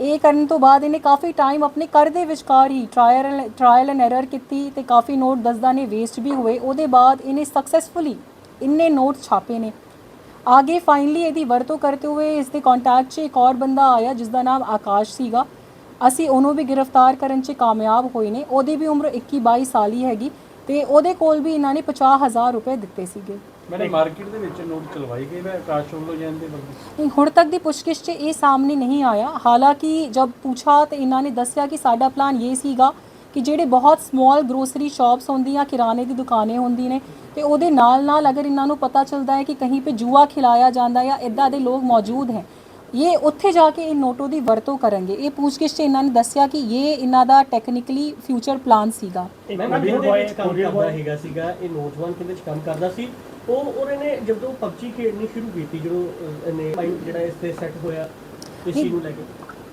ਇਹ ਕਰਨ ਤੋਂ ਬਾਅਦ ਇਹਨੇ ਕਾਫੀ ਟਾਈਮ ਆਪਣੇ ਘਰ ਦੇ ਵਿਚਕਾਰ ਹੀ ਟ੍ਰਾਇਲ ਟ੍ਰਾਇਲ ਐਂਡ ਐਰਰ ਕੀਤੀ ਤੇ ਕਾਫੀ ਨੋਟ ਦਸਦਾ ਨੇ ਵੇਸਟ ਵੀ ਹੋਏ। ਉਹਦੇ ਬਾਅਦ ਇਹਨੇ ਸਕਸੈਸਫੁਲੀ ਇੰਨੇ ਨੋਟ ਛਾਪੇ ਨੇ। ਆਗੇ ਫਾਈਨਲੀ ਇਹਦੀ ਵਰਤੋਂ ਕਰਤੇ ਹੋਏ ਇਸ ਦੇ ਕੰਟੈਕਟ 'ਚ ਇੱਕ ਹੋਰ ਬੰਦਾ ਆਇਆ ਜਿਸ ਦਾ ਨਾਮ ਆਕਾਸ਼ ਸੀਗਾ। ਅਸੀਂ ਉਹਨੂੰ ਵੀ ਗ੍ਰਿਫਤਾਰ ਕਰਨ 'ਚ ਕਾਮਯਾਬ ਹੋਏ ਨੇ। ਉਹਦੀ ਵੀ ਉਮਰ 21 22 ਸਾਲ ਹੀ ਹੈਗੀ। ਤੇ ਉਹਦੇ ਕੋਲ ਵੀ ਇਹਨਾਂ ਨੇ 50000 ਰੁਪਏ ਦਿੱਤੇ ਸੀਗੇ। ਮੈਨੇ ਮਾਰਕੀਟ ਦੇ ਵਿੱਚ ਨੋਟ ਚਲਵਾਈ ਗਈ ਹੈ ਆਕਾਸ਼ ਵੱਲੋਂ ਜਾਂਦੇ ਨਹੀਂ ਹੁਣ ਤੱਕ ਦੀ ਪੁੱਛਗਿੱਛ 'ਚ ਇਹ ਸਾਹਮਣੇ ਨਹੀਂ ਆਇਆ। ਹਾਲਾਂਕਿ ਜਦ ਪੁੱਛਾ ਤੇ ਇਹਨਾਂ ਨੇ ਦੱਸਿਆ ਕਿ ਸਾਡਾ ਪਲਾਨ ਇਹ ਸੀਗਾ ਕਿ ਜਿਹੜੇ ਬਹੁਤ ਸਮਾਲ ਗਰੋਸਰੀ ਸ਼ਾਪਸ ਹੁੰਦੀਆਂ ਕਿਰਾਣੇ ਦੀ ਦੁਕਾਨੇ ਹੁੰਦੀ ਨੇ ਤੇ ਉਹਦੇ ਨਾਲ ਨਾਲ ਅਗਰ ਇਹਨਾਂ ਨੂੰ ਪਤਾ ਚੱਲਦਾ ਹੈ ਕਿ ਕਹੀਂ ਪੇ ਜੂਆ ਖਿਲਾਇਆ ਜਾਂਦਾ ਜਾਂ ਇਦਾਂ ਦੇ ਲੋਕ ਮੌਜੂਦ ਹੈ ਇਹ ਉੱਥੇ ਜਾ ਕੇ ਇਹ ਨੋਟੋ ਦੀ ਵਰਤੋਂ ਕਰਨਗੇ ਇਹ ਪੁੱਛਗਿੱਛ 'ਚ ਇਹਨਾਂ ਨੇ ਦੱਸਿਆ ਕਿ ਇਹ ਇਹਨਾਂ ਦਾ ਟੈਕਨੀਕਲੀ ਫਿਊਚਰ ਪਲਾਨ ਸੀਗਾ ਇੱਕ ਮੈਂ ਕੋਰੀਅਰ ਉਹਦੇ ਬॉय ਵਿੱਚ ਕੰਮ courier ਕਰਦਾ boy- ਹੈਗਾ ਸੀਗਾ ਇਹ ਨੌਜਵਾਨ ਕਿਹਦੇ ਵਿੱਚ ਕੰਮ ਕਰਦਾ ਸੀ ਉਹ ਉਹਨੇ ਨੇ ਜਦੋਂ PUBG ਖੇਡਣੀ ਸ਼ੁਰੂ ਕੀਤੀ ਜਦੋਂ ਅਹ, ਇਹਨੇ ਮਾਈਂਡ ਜਿਹੜਾ ਇਸ ਤੇ ਸੈੱਟ ਹੋਇਆ ਇਸ ਚੀਜ਼ ਨੂੰ ਲੈ ਕੇ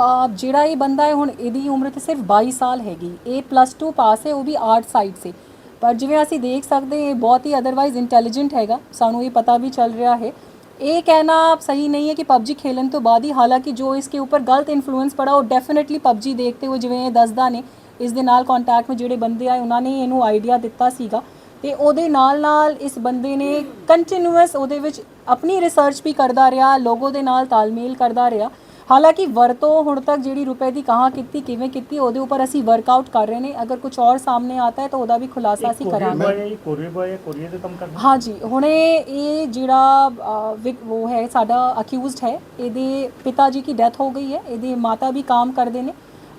ਆ ਜਿਹੜਾ ਇਹ ਬੰਦਾ ਹੈ ਹੁਣ ਇਹਦੀ ਉਮਰ ਤੇ ਸਿਰਫ 22 ਸਾਲ ਹੈਗੀ ਇਹ ਪਲੱਸ 2 ਪਾਸ ਹੈ ਉਹ ਵੀ ਆਰਟ ਸਾਈਡ ਸੇ ਪਰ ਜਿਵੇਂ ਅਸੀਂ ਦੇਖ ਸਕਦੇ ਇਹ ਬਹੁਤ ਹੀ ਅਦਰਵਾਈਜ਼ ਇੰਟੈਲੀਜੈਂਟ ਹੈਗਾ ਸਾਨੂੰ ਇਹ ਪਤਾ ਵੀ ਚੱਲ ਰਿਹਾ ਹੈ ਇਹ ਕਹਿना ਸਹੀ ਨਹੀਂ ਹੈ ਕਿ PUBG ਖੇਲਣ ਤੋਂ ਬਾਅਦ ਹੀ, ਹਾਲਾਂਕਿ ਜੋ ਇਸਕੇ ਉੱਪਰ ਗਲਤ ਇਨਫਲੂਐਂਸ ਪੜਾ, ਉਹ ਡੈਫੀਨਿਟਲੀ PUBG ਦੇਖਤੇ ਹੋਏ ਜਿਵੇਂ ਇਹ ਦੱਸਦਾ ਨੇ, ਇਸ ਦੇ ਨਾਲ ਕੰਟੈਕਟ ਵਿੱਚ ਜਿਹੜੇ ਬੰਦੇ ਆਏ, ਉਹਨਾਂ ਨੇ ਇਹਨੂੰ ਆਈਡੀਆ ਦਿੱਤਾ ਸੀਗਾ। ਤੇ ਉਹਦੇ ਨਾਲ ਨਾਲ ਇਸ ਬੰਦੇ ਨੇ ਕੰਟੀਨਿਊਸ ਉਹਦੇ ਵਿੱਚ ਆਪਣੀ ਰਿਸਰਚ ਵੀ ਕਰਦਾ ਰਿਹਾ, ਲੋਗੋ ਦੇ ਨਾਲ ਤਾਲਮੇਲ ਕਰਦਾ ਰਿਹਾ। ਹਾਲਾਂਕਿ ਵਰਤੋਂ ਹੁਣ ਤੱਕ ਜਿਹੜੀ ਰੁਪਏ ਦੀ ਕਹਾਂ ਕੀਤੀ ਕਿਵੇਂ ਕੀਤੀ ਉਹਦੇ ਉੱਪਰ ਅਸੀਂ ਵਰਕਆਊਟ ਕਰ ਰਹੇ ਨੇ। ਅਗਰ ਕੁਝ ਹੋਰ ਸਾਹਮਣੇ ਆਤਾ ਹੈ ਤਾਂ ਉਹਦਾ ਵੀ ਖੁਲਾਸਾ ਅਸੀਂ ਕਰਾਂਗੇ। ਕੋਰੀਅਰ ਬॉय ਕੋਰੀਅਰ ਦੇ ਕੰਮ ਕਰਦਾ ਹਾਂਜੀ ਹੁਣੇ ਇਹ ਜਿਹੜਾ ਉਹ ਹੈ ਸਾਡਾ ਅਕਿਊਜ਼ਡ ਹੈ। ਇਹਦੇ ਪਿਤਾ ਜੀ ਦੀ ਡੈਥ ਹੋ ਗਈ ਹੈ। ਇਹਦੇ ਮਾਤਾ ਵੀ ਕੰਮ ਕਰਦੇ ਨੇ।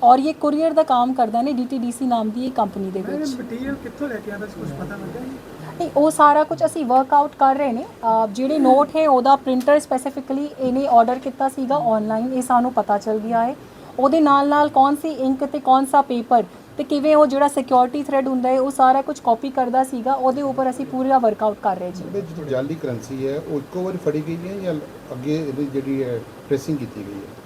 ਔਰ ਇਹ ਕੁਰੀਅਰ ਦਾ ਕੰਮ ਕਰਦਾ ਨੇ DTDC ਨਾਮ ਦੀ ਇਹ ਕੰਪਨੀ ਦੇ ਵਿੱਚ। ਮਟੀਰੀਅਲ ਕਿੱਥੋਂ ਲੈ ਕੇ ਆਉਂਦਾ ਕੁਝ ਪਤਾ ਲੱਗਾ ਜੀ? ਨਹੀਂ ਉਹ ਸਾਰਾ ਕੁਝ ਅਸੀਂ ਵਰਕਆਊਟ ਕਰ ਰਹੇ ਨੇ। ਜਿਹੜੇ ਨੋਟ ਹੈ ਉਹਦਾ ਪ੍ਰਿੰਟਰ ਸਪੈਸੀਫਿਕਲੀ ਇਹਨੇ ਆਰਡਰ ਕੀਤਾ ਸੀਗਾ ਆਨਲਾਈਨ ਇਹ ਸਾਨੂੰ ਪਤਾ ਚੱਲ ਗਿਆ ਹੈ। ਉਹਦੇ ਨਾਲ ਨਾਲ ਕੌਣ ਸੀ ਇੰਕ ਤੇ ਕੌਣ ਸਾ ਪੇਪਰ ਤੇ ਕਿਵੇਂ ਉਹ ਜਿਹੜਾ ਸਿਕਿਉਰਿਟੀ ਥ੍ਰੈਡ ਹੁੰਦਾ ਹੈ ਉਹ ਸਾਰਾ ਕੁਝ ਕਾਪੀ ਕਰਦਾ ਸੀਗਾ। ਉਹਦੇ ਉੱਪਰ ਅਸੀਂ ਪੂਰਾ ਵਰਕਆਊਟ ਕਰ ਰਹੇ ਜੀ। ਜਿਹੜੀ ਜਾਲੀ ਕਰੰਸੀ ਹੈ ਉਹ ਇੱਕੋ ਵਾਰੀ ਫੜੀ ਗਈ ਹੈ ਜਾਂ ਅੱਗੇ ਇਹਦੀ ਜਿਹੜੀ ਹੈ ਟ੍ਰੇਸਿੰਗ ਕੀਤੀ ਗਈ ਹੈ?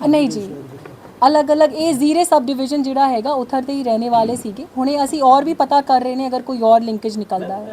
ਅ, ਨਹੀਂ ਜੀ। ਅਲੱਗ-ਅਲੱਗ ਇਹ ਜ਼ੀਰੇ ਸਬ ਡਿਵੀਜ਼ਨ ਜਿਹੜਾ ਹੈਗਾ ਉਥਰ ਤੇ ਹੀ ਰਹਿਣੇ ਵਾਲੇ ਸੀਗੇ। ਹੁਣੇ ਅਸੀਂ ਔਰ ਵੀ ਪਤਾ ਕਰ ਰਹੇ ਨੇ ਅਗਰ ਕੋਈ ਔਰ ਲਿੰਕੇਜ ਨਿਕਲਦਾ ਹੈ।